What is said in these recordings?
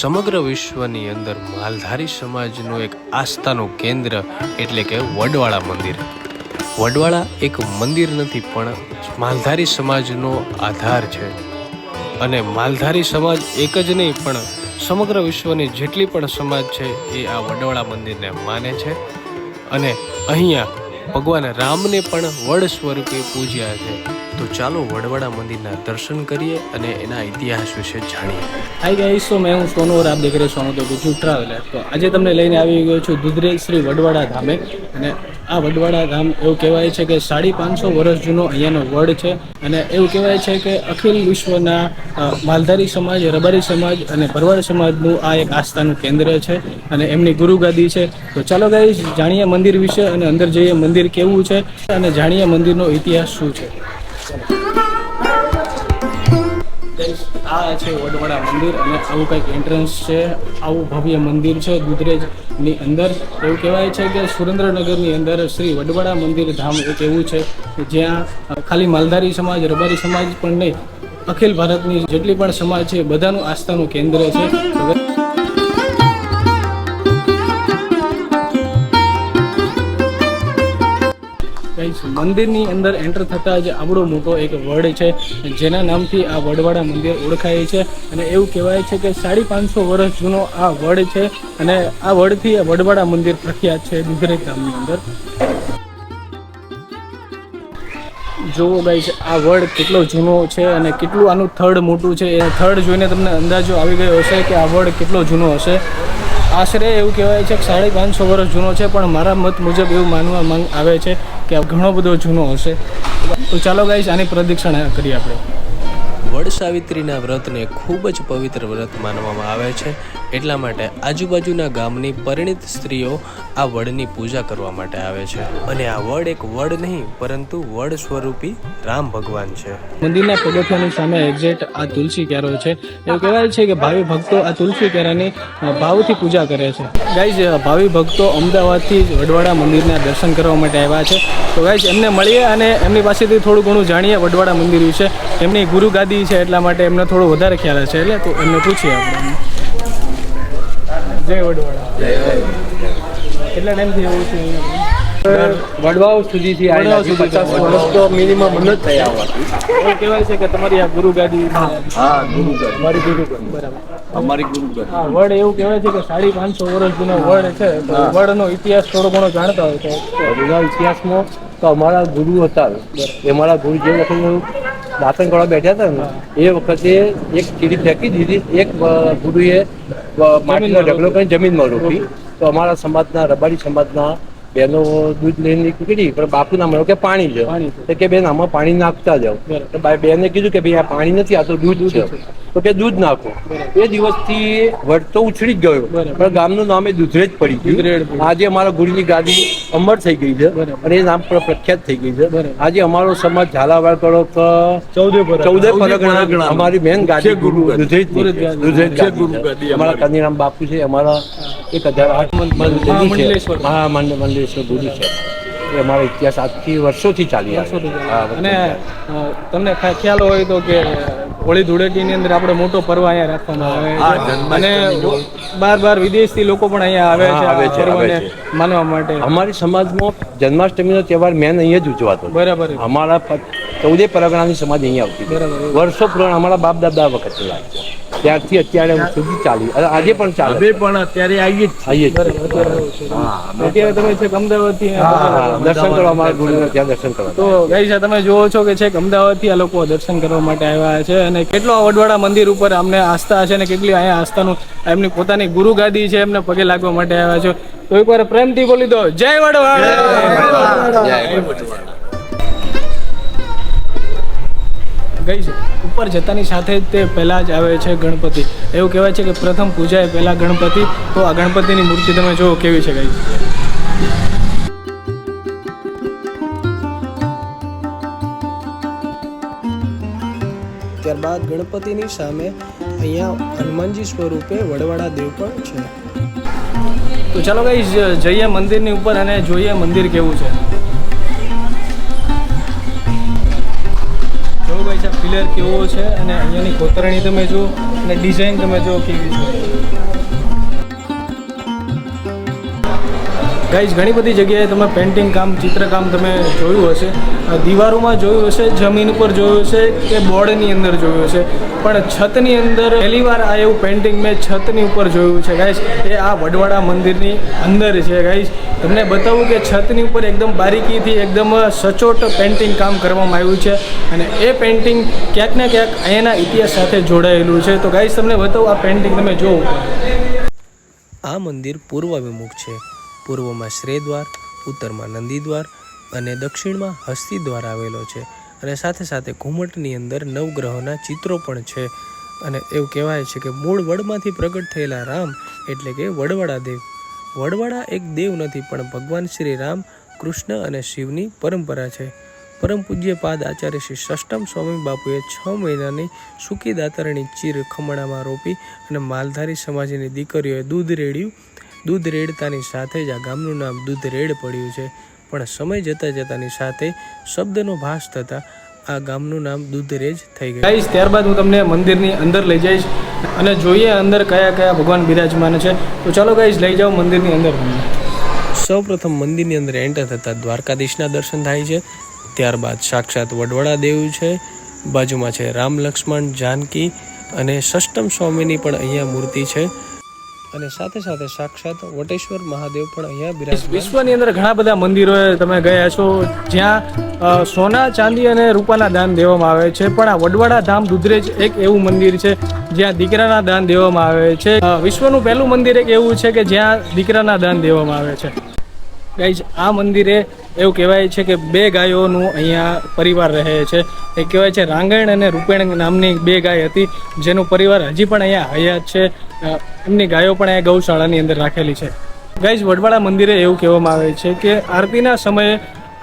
સમગ્ર વિશ્વની અંદર માલધારી સમાજનું એક આસ્થાનું કેન્દ્ર એટલે કે વડવાળા મંદિર. વડવાળા એક મંદિર નથી, પણ માલધારી સમાજનો આધાર છે. અને માલધારી સમાજ એક જ નહીં, પણ સમગ્ર વિશ્વની જેટલી પણ સમાજ છે એ આ વડવાળા મંદિરને માને છે. અને અહીંયા ભગવાન રામને પણ વડ સ્વરૂપે પૂજ્યા છે. તો ચાલો વડવાડા મંદિરના દર્શન કરીએ અને એના ઇતિહાસ વિશે જાણીએ. હાઈ ગાઈસ તો મેં હું સોનુ, આપ દેખ રહે સોનુ તો બીજું ટ્રાવેલર તો આજે તમને લઈને આવી ગયો છું દુધરેજ શ્રી વડવાડા ધામે. અને આ વડવાડા ગામ એવું કહેવાય છે કે સાડી પાંચસો વર્ષ જૂનો અહીંયાનો વડ છે અને એવું કહેવાય છે કે અખિલ વિશ્વના માલધારી સમાજ, રબારી સમાજ અને ભરવાડ સમાજનું આ એક આસ્થાનું કેન્દ્ર છે અને એમની ગુરુગાદી છે. તો ચાલો ગાઈ જાણીએ મંદિર વિશે અને અંદર જઈએ મંદિર કેવું છે અને જાણીએ મંદિરનો ઇતિહાસ શું છે. આ છે વડવાડા મંદિર અને આવું કંઈક એન્ટ્રન્સ છે. આવું ભવ્ય મંદિર છે દુધરેજની અંદર. એવું કહેવાય છે કે સુરેન્દ્રનગરની અંદર શ્રી વડવાડા મંદિર ધામ એક એવું છે જ્યાં ખાલી માલધારી સમાજ, રબારી સમાજ પણ નહીં, અખિલ ભારતની જેટલી પણ સમાજ છે, બધાનું આસ્થાનું કેન્દ્ર છે. મંદિરની અંદર એન્ટર થતાં જ આવડો મોટો એક વડ છે. જેના નામથી આ વડવાડા મંદિર ઓળખાય છે અને એવું કહેવાય છે કે સાડી પાંચસો વર્ષ જૂનો આ વડ છે અને આ વડથી આ વડવાડા મંદિર પ્રખ્યાત છે દુધરેક ગામની અંદર. જોવો છે આ વડ કેટલો જૂનો છે અને કેટલું આનું થડ મોટું છે. એ થડ જોઈને તમને અંદાજો આવી ગયો હશે કે આ વડ કેટલો જૂનો હશે. આશરે એવું કહેવાય છે કે સાડી પાંચસો વર્ષ જૂનો છે, પણ મારા મત મુજબ એવું માનવા માંગ આવે છે કે ઘણો બધો જૂનો હશે. તો ચાલો ગાઈશ આની પ્રદક્ષિણા કરીએ આપણે. વડ સાવિત્રીના વ્રતને ખૂબ જ પવિત્ર વ્રત માનવામાં આવે છે. એટલા માટે આજુબાજુના ગામની પરિણિત સ્ત્રીઓ આ વડની પૂજા કરવા માટે આવે છે. અને આ વડ એક વડ નહીં, પરંતુ વડ સ્વરૂપી રામ ભગવાન છે. મંદિરના પગથિયાની સામે એક્ઝેક્ટ આ તુલસી ક્યારો છે. એવું કહેવાય છે કે ભાવિ ભક્તો આ તુલસી ક્યારાની ભાવથી પૂજા કરે છે. ગાઈઝ ભાવિ ભક્તો અમદાવાદથી જ વડવાડા મંદિરના દર્શન કરવા માટે આવ્યા છે. તો ગાઈઝ એમને મળીએ અને એમની પાસેથી થોડું ઘણું જાણીએ વડવાડા મંદિર વિશે. એમની ગુરુ ગાદી છે એટલા માટે એમને થોડો વધારે ખ્યાલ છે એટલે તો એમને પૂછીએ આપણે. જય વડવાડા કેટલા ટાઈમથી છે? વડવાઓ સુધીથી વડવાઓ આવેલા છે. સુધીથી. પચાસ વર્ષ તો મિનિમમ ન થયા હોવા એવું કહેવાય છે કે તમારી આ ગુરુગાદી હા ગુરુગર મારી ગુરુ બરાબર. અમારી ગુરુગર હા વડ એવું કહેવાય છે કે સાડી પાંચસો વર્ષ જૂનો વડ છે વડનો ઇતિહાસ થોડો ઘણો જાણતા હોય તો. વડોદરા ઇતિહાસમાં તો અમારા ગુરુ હતા. એ મારા ગુરુ જે વખતે કરવા બેઠા હતા ને એ વખતે એક ચીડી ફેંકી દીધી. એક ગુરુએ માટીનો ઢગલો કરીને જમીનમાં રોપી તો અમારા સમાજના રબારી સમાજના બહેનો દૂધ લઈને નીકળી પણ બાપુ ના મળ્યો કે પાણી છે. કે બેન આમાં પાણી નાખતા જાઓ. તો બેને કીધું કે ભાઈ આ પાણી નથી આ તો દૂધ છે. તો કે દૂધ નાખો. એ દિવસથી વડ તો ઉછળી જ ગયો. પણ ગામનું નામ એ દૂધરેજ પડી ગયું. આજે અમારા ગુરુની ગાદી અમર થઈ ગઈ છે. અને એ નામ પણ પ્રખ્યાત થઈ ગઈ છે. આજે અમારો સમાજ ઝાલાવાડ કરો તો ચૌદે પરગણા અમારી મેન ગાદી ગુરુ દૂધરેજ દૂધરેજ ગાદી. ગાદી અમારા કાનીરામ બાપુ છે. અમારા એક હજાર આઠ મંદિર છે મહામંડલેશ્વર. હા મંડ- મંડલેશ્વર ગુરુ છે. એ અમારો ઇતિહાસ આજથી વર્ષોથી ચાલી અને તમને ખ્યા- ખ્યાલ હોય તો કે હોળી ધૂળેટીની અંદર આપણે મોટો પર્વ અહીંયા રાખવામાં આવે છે. અને બાર બાર વિદેશથી લોકો પણ અહીંયા આવે છે પર્વને માનવા માટે. અમારી સમાજમાં જન્માષ્ટમીનો તહેવાર મેન અહીંયા જ ઉજવાતો બરાબર. અમારા ચૌદે પરગણાની સમાજ અહીંયા આવતી બરાબર. વર્ષો પુરાણ અમારા બાપ દાદા વખત લાગશે ત્યારથી અત્યારે સુધી ચાલી આજે પણ ચાલે પણ અત્યારે આવીએ જ આવીએ છે. અત્યારે છે. તમે છેક અમદાવાદથી હા, હા, દર્શન કરવા અમારા ગુરુને ત્યાં દર્શન કરવા તો ગાઈસ તમે જુઓ છો કે છેક અમદાવાદથી આ લોકો દર્શન કરવા માટે આવ્યા છે અને કેટલો વડવાડા મંદિર ઉપર અમને આસ્થા છે અને કેટલી અહીંયા આસ્થાનું એમની પોતાની ગુરુ ગાદી છે એમને પગે લાગવા માટે આવ્યા છે. તો એકવાર પ્રેમથી બોલી દો જય વડવાડા ગઈ છે ઉપર જતાની સાથે જ તે પહેલાં જ આવે છે ગણપતિ. એવું કહેવાય છે કે પ્રથમ પૂજા એ પહેલાં ગણપતિ તો આ ગણપતિની મૂર્તિ તમે જુઓ કેવી છે ગઈ ત્યારબાદ ગણપતિની સામે અહીંયા હનુમાનજી સ્વરૂપે વડવાડા દેવ પણ છે. તો ચાલો ગઈ જઈએ મંદિરની ઉપર અને જોઈએ મંદિર કેવું છે. ભાઈ પિલર કેવો છે, અને અહીંયાની કોતરણી તમે જુઓ, અને ડિઝાઇન તમે જુઓ કેવી છે. ગાઈઝ, ઘણી બધી જગ્યાએ તમે પેઇન્ટિંગ કામ ચિત્રકામ તમે જોયું હશે. દીવારોમાં જોયું હશે, જમીન ઉપર જોયું હશે કે બોર્ડની અંદર જોયું હશે. પણ છતની અંદર પહેલી વાર આ એવું પેઇન્ટિંગ મેં છતની ઉપર જોયું છે. ગાઈઝ, એ આ વડવાડા મંદિરની અંદર છે. ગાઈઝ, તમને બતાવું કે છતની ઉપર એકદમ બારીકીથી એકદમ સચોટ પેઇન્ટિંગ કામ કરવામાં આવ્યું છે. અને એ પેઇન્ટિંગ ક્યાંક ને ક્યાંક અહીંયાના ઇતિહાસ સાથે જોડાયેલું છે. તો ગાઈઝ, તમને બતાવું આ પેઇન્ટિંગ તમે જોવો. આ મંદિર પૂર્વાભિમુખ છે. પૂર્વમાં શ્રેદ્વાર, ઉત્તરમાં નંદીદ્વાર અને દક્ષિણમાં હસ્તી દ્વાર આવેલો છે અને સાથે સાથે ઘુમટની અંદર નવગ્રહોના ચિત્રો પણ છે. અને એવું કહેવાય છે કે મૂળ વડમાંથી પ્રગટ થયેલા રામ એટલે કે વડવડા દેવ. વડવાડા એક દેવ નથી, પણ ભગવાન શ્રી રામ, કૃષ્ણ અને શિવની પરંપરા છે. પરમ પૂજ્ય પાદ આચાર્ય શ્રી ષષ્ટમ સ્વામી બાપુએ છ મહિનાની સૂકી દાતરણી ચીર ખમણામાં રોપી અને માલધારી સમાજની દીકરીઓએ દૂધ રેડ્યું દૂધ રેડતાની સાથે જ આ ગામનું નામ દૂધ રેડ પડ્યું છે. પણ સમય જતાં જતાની સાથે શબ્દનો ભાસ થતાં આ ગામનું નામ દૂધરેજ થઈ ગયું. ગાઈશ ત્યારબાદ હું તમને મંદિરની અંદર લઈ જઈશ અને જોઈએ અંદર કયા કયા ભગવાન બિરાજમાન છે. તો ચાલો ગાઈશ લઈ જાઓ મંદિરની અંદર સૌપ્રથમ મંદિરની અંદર એન્ટર થતાં દ્વારકાધીશના દર્શન થાય છે. ત્યારબાદ સાક્ષાત વડવડા દેવ છે. બાજુમાં છે રામ લક્ષ્મણ જાનકી અને ષષ્ટમ સ્વામીની પણ અહીંયા મૂર્તિ છે. અને સાથે સાથે સાક્ષાત વટેશ્વર મહાદેવ પણ અહીંયા બિરાજ વિશ્વની અંદર ઘણા બધા મંદિરોએ તમે ગયા છો જ્યાં સોના ચાંદી અને રૂપાના દાન દેવામાં આવે છે પણ આ વડવાડા ધામ દુધરેજ એક એવું મંદિર છે જ્યાં દીકરાના દાન દેવામાં આવે છે. વિશ્વનું પહેલું મંદિર એક એવું છે કે જ્યાં દીકરાના દાન દેવામાં આવે છે. ગાઈઝ આ મંદિરે એવું કહેવાય છે કે બે ગાયોનું અહીંયા પરિવાર રહે છે. એ કહેવાય છે રાંગણ અને રૂપેણ નામની બે ગાય હતી, જેનું પરિવાર હજી પણ અહીંયા હયાત છે. એમની ગાયો પણ અહીંયા ગૌશાળાની અંદર રાખેલી છે. ગાઈઝ, વડવાળા મંદિરે એવું કહેવામાં આવે છે કે આરતીના સમયે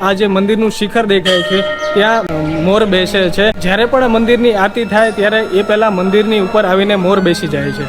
આ જે મંદિરનું શિખર દેખાય છે, ત્યાં મોર બેસે છે. જ્યારે પણ મંદિરની આરતી થાય, ત્યારે એ પહેલાં મંદિરની ઉપર આવીને મોર બેસી જાય છે.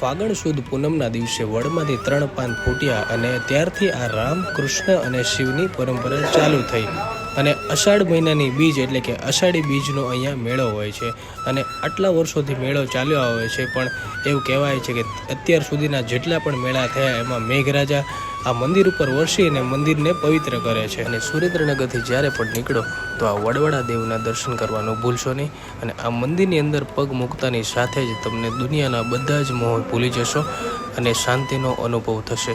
ફાગણ સુદ પૂનમના દિવસે વડમાંથી ત્રણ પાન ફૂટ્યા અને ત્યારથી આ રામ કૃષ્ણ અને શિવની પરંપરા ચાલુ થઈ. અને અષાઢ મહિનાની બીજ એટલે કે અષાઢી બીજનો અહીંયા મેળો હોય છે. અને આટલા વર્ષોથી મેળો ચાલ્યો આવે છે, પણ એવું કહેવાય છે કે અત્યાર સુધીના જેટલા પણ મેળા થયા એમાં મેઘરાજા આ મંદિર ઉપર વરસીને મંદિરને પવિત્ર કરે છે. અને સુરેન્દ્રનગરથી જ્યારે પણ નીકળો, તો આ વડવાડા દેવના દર્શન કરવાનું ભૂલશો નહીં. અને આ મંદિરની અંદર પગ મૂકતાની સાથે જ તમને દુનિયાના બધા જ મોહ ભૂલી જશો. અને શાંતિનો અનુભવ થશે.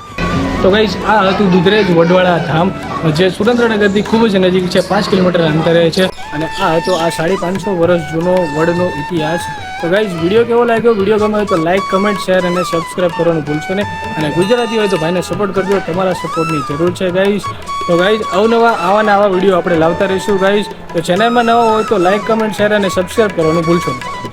તો ગાઈઝ આ હતું દુધરેજ વડવાળા ધામ, જે સુરેન્દ્રનગરથી ખૂબ જ નજીક છે, પાંચ કિલોમીટર અંતરે છે. અને આ હતો આ સાડી પાંચસો વર્ષ જૂનો વડનો ઇતિહાસ. તો ગાઈઝ વીડિયો કેવો લાગ્યો? વીડિયો ગમે હોય તો લાઇક કમેન્ટ શેર અને સબસ્ક્રાઇબ કરવાનું ભૂલશો નહીં. અને ગુજરાતી હોય તો ભાઈને સપોર્ટ કરજો, તમારા સપોર્ટની જરૂર છે ગાઈઝ તો ગાઈઝ અવનવા આવા ને આવા વીડિયો આપણે લાવતા રહીશું ગાઈઝ તો ચેનલમાં નવા હોય તો લાઇક કમેન્ટ શેર અને સબસ્ક્રાઈબ કરવાનું ભૂલશો નહીં.